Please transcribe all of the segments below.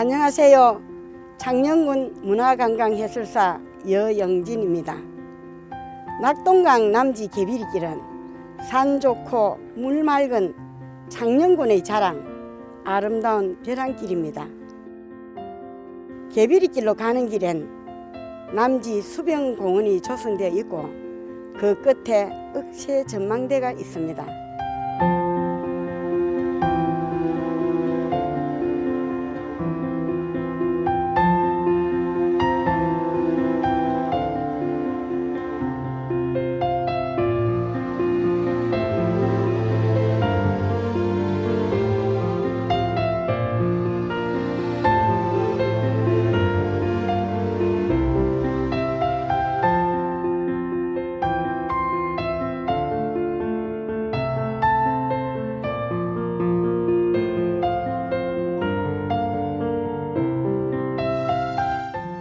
안녕하세요. 창녕군 문화관광해설사 여영진입니다. 낙동강 남지 개비리길은 산 좋고 물 맑은 창녕군의 자랑 아름다운 벼랑길입니다. 개비리길로 가는 길엔 남지 수병공원이 조성되어 있고 그 끝에 억새 전망대가 있습니다.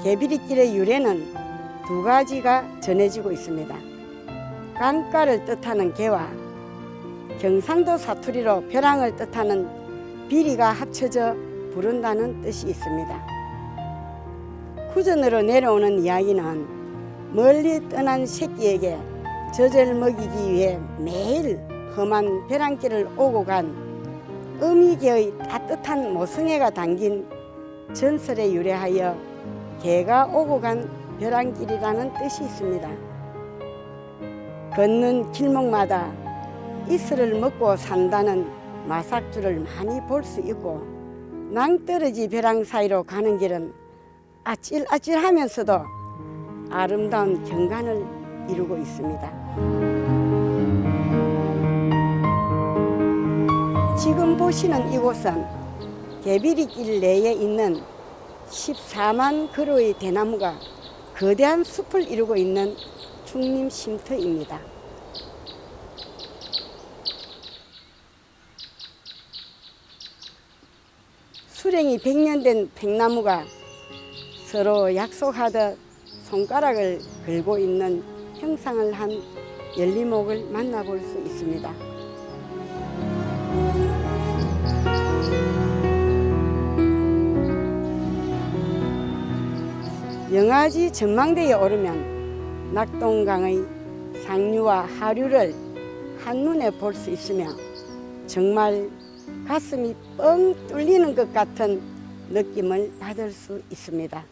개비리길의 유래는 두 가지가 전해지고 있습니다. 강가를 뜻하는 개와 경상도 사투리로 벼랑을 뜻하는 비리가 합쳐져 부른다는 뜻이 있습니다. 구전으로 내려오는 이야기는 멀리 떠난 새끼에게 젖을 먹이기 위해 매일 험한 벼랑길을 오고 간 어미개의 따뜻한 모성애가 담긴 전설에 유래하여 개가 오고 간 벼랑길이라는 뜻이 있습니다. 걷는 길목마다 이슬을 먹고 산다는 마삭주를 많이 볼 수 있고 낭떠러지 벼랑 사이로 가는 길은 아찔아찔하면서도 아름다운 경관을 이루고 있습니다. 지금 보시는 이곳은 개비리길 내에 있는 14만 그루의 대나무가 거대한 숲을 이루고 있는 중림 쉼터입니다. 수령이 100년 된 백나무가 서로 약속하듯 손가락을 걸고 있는 형상을 한 열리목을 만나볼 수 있습니다. 영아지 전망대에 오르면 낙동강의 상류와 하류를 한눈에 볼 수 있으며 정말 가슴이 뻥 뚫리는 것 같은 느낌을 받을 수 있습니다.